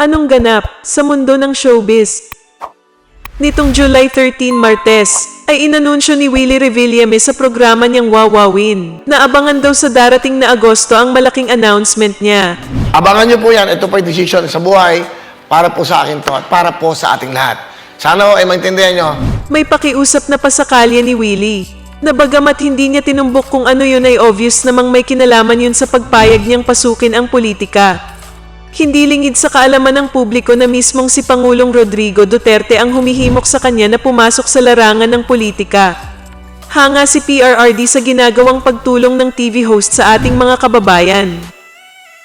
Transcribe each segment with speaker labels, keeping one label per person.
Speaker 1: Anong ganap sa mundo ng showbiz? Nitong July 13 Martes, ay inanunsyo ni Willie Revillame sa programa niyang Wawawin na abangan daw sa darating na Agosto ang malaking announcement niya.
Speaker 2: Abangan nyo po yan. Ito po yung decision sa buhay para po sa akin to at para po sa ating lahat. Sana ay maintindihan nyo.
Speaker 1: May pakiusap na pasakalya ni Willie na bagamat hindi niya tinumbok kung ano yun ay obvious namang may kinalaman yun sa pagpayag niyang pasukin ang politika. Hindi lingid sa kaalaman ng publiko na mismong si Pangulong Rodrigo Duterte ang humihimok sa kanya na pumasok sa larangan ng politika. Hanga si PRRD sa ginagawang pagtulong ng TV host sa ating mga kababayan.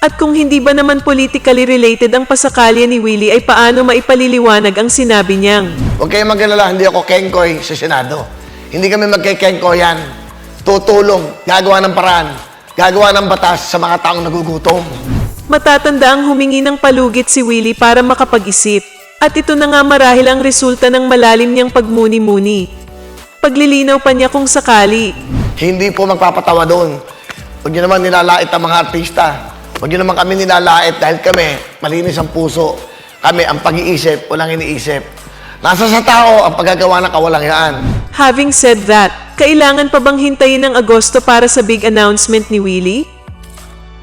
Speaker 1: At kung hindi ba naman politically related ang pasakalya ni Willie ay paano maipaliliwanag ang sinabi niyang
Speaker 2: Huwag kayong magalala, hindi ako kengkoy sa Senado. Hindi kami magkikengkoyan. Tutulong, gagawa ng paraan, gagawa ng batas sa mga taong nagugutom.
Speaker 1: Matatanda ang humingi ng palugit si Willie para makapag-isip. At ito na nga marahil ang resulta ng malalim niyang pagmuni-muni. Paglilinaw pa niya kung sakali.
Speaker 2: Hindi po magpapatawa doon. Huwag nyo naman nilalait ang mga artista. Huwag nyo naman kami nilalait dahil kami, malinis ang puso. Kami, ang pag-iisip, walang iniisip. Nasa sa tao ang paggagawa ng kawalangyaan.
Speaker 1: Having said that, kailangan pa bang hintayin ng Agosto para sa big announcement ni Willie?